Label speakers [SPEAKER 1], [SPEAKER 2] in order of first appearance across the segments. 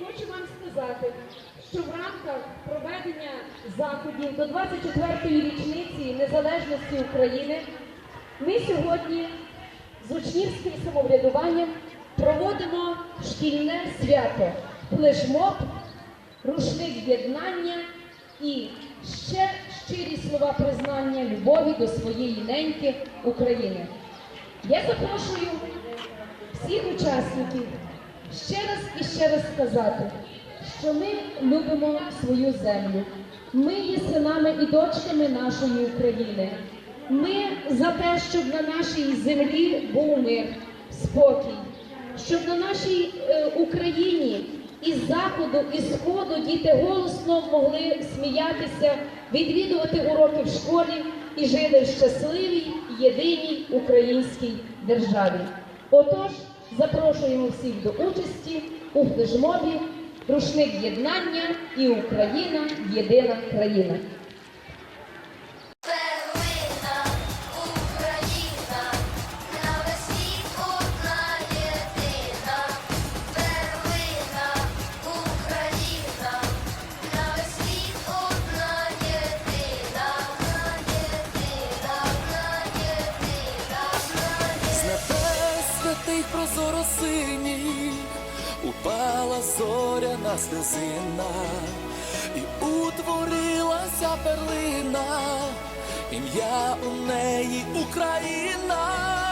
[SPEAKER 1] вам сказати, що в рамках проведення заходів до 24-ї річниці незалежності України ми сьогодні з учнівським самоврядуванням проводимо шкільне свято флешмоб, рушник єднання і ще щирі слова признання любові до своєї неньки України. Я запрошую всіх учасників ще раз і ще раз сказати, що ми любимо свою землю. Ми є синами і дочками нашої України. Ми за те, щоб на нашій землі був мир, спокій, щоб на нашій е, Україні із заходу, і сходу діти голосно могли сміятися, відвідувати уроки в школі і жили в щасливій, єдиній українській державі. Отож, запрошуємо всіх до участі у флешмобі Рушник єднання і Україна єдина країна.
[SPEAKER 2] Зоряна сльозина, і утворилася перлина, ім'я у неї Україна.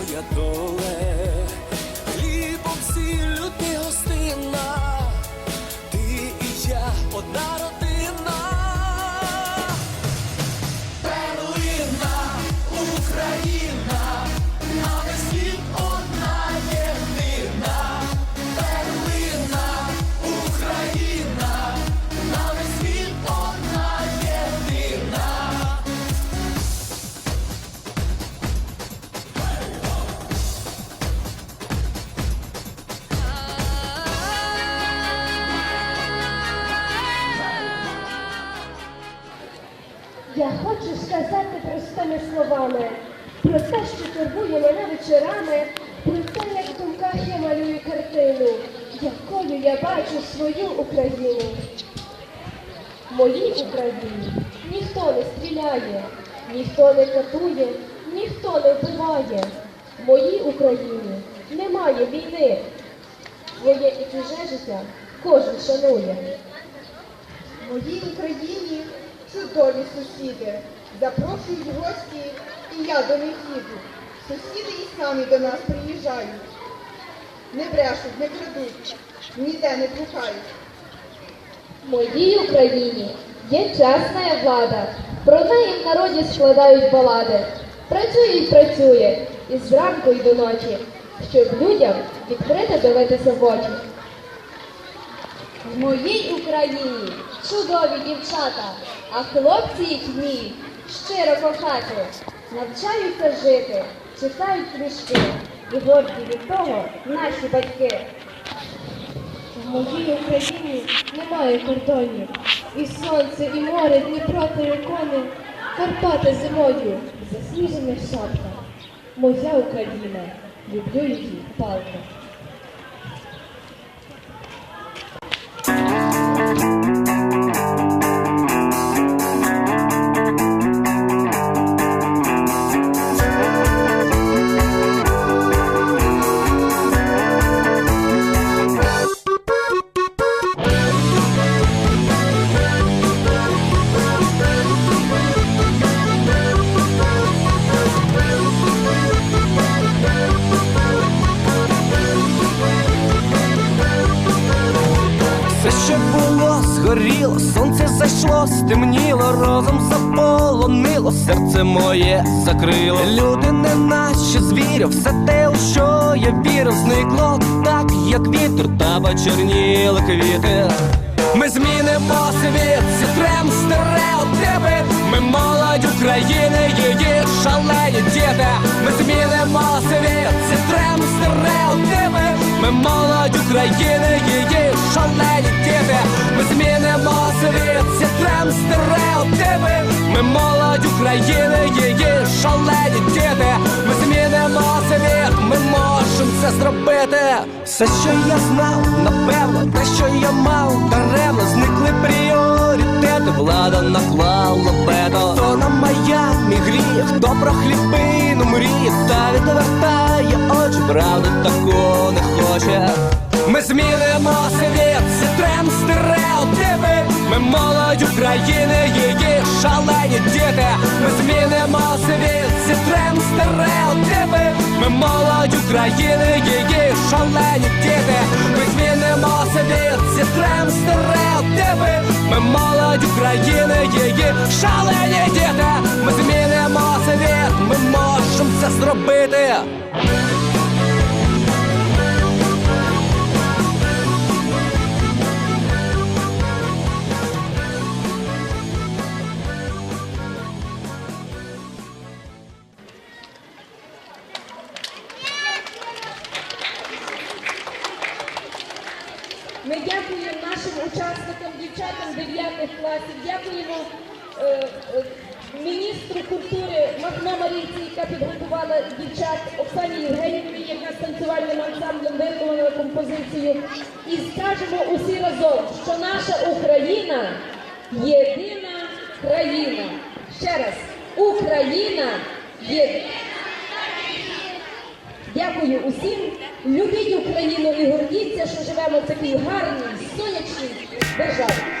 [SPEAKER 2] Моя доле, Я
[SPEAKER 3] хочу сказати простими словами про те, що турбує мене вечорами, про те, як в думках я малюю картину, якою я бачу свою Україну. Моїй Україні ніхто не стріляє, ніхто не катує, ніхто не вбиває. Моїй Україні немає війни. Своє і чуже життя кожен шанує.
[SPEAKER 4] Моїй Україні чудові сусіди. Запрошують гості, і я до них їду. Сусіди і самі до нас приїжджають. Не брешуть, не крадуть, ніде не брехають.
[SPEAKER 1] В моїй Україні є чесна влада. Про неї в народі складають балади. Працює і працює, і зранку й до ночі, щоб людям відкрито дивитися в очі. В моїй Україні чудові дівчата, а хлопці їх вміють щиро кохати, навчаються жити, читають книжки і горді від того наші батьки.
[SPEAKER 3] В моїй Україні немає кордонів. І сонце, і море, Дніпро та ікони, Карпати зимою, засніжена шапка. Моя Україна, люблю її палко.
[SPEAKER 2] прийшло, стемніло, розум заполонило, серце моє закрило. Люди не наші звірі, все те, у що я вірив, зникло так, як вітер, та почерніли квіти. Ми змінимо світ, зітрем стереотипи Ми молодь України, її шалені
[SPEAKER 3] діти. Ми змінимо світ, зітрем стереотипи Ми молодь України, її шалені. Ми змінимо світ, зітрем стереотипи. Ми молодь України, її шалені діти. Ми змінимо світ, ми можемо це зробити. Все, що я знав, напевно, те, що я мав, даремно зникли пріоритети. Влада наклала вето. То на Майамі гріх, хто про хлібину мріє, та відвертає очі, правди такого не хоче. Ми змінимо світ, молодь України, її шалені діти. Ми змінимо світ, зітрем стереотипи. Ми молодь України, її шалені діти. Ми змінимо світ, зітрем стереотипи. Ми молодь України, її шалені діти. Ми змінимо світ, ми можемо це зробити.
[SPEAKER 1] Ми дякуємо нашим учасникам, дівчатам 9 класів, дякуємо е, е, міністру культури Махно Марійці, яка підготувала дівчат Оксані Євгенівні, яка з танцювальним ансамблем виконала композицію. І скажемо усі разом, що наша Україна єдина країна. Ще раз, Україна єдина. Дякую усім. Любіть Україну і гордіться, що живемо в такій гарній, сонячній державі.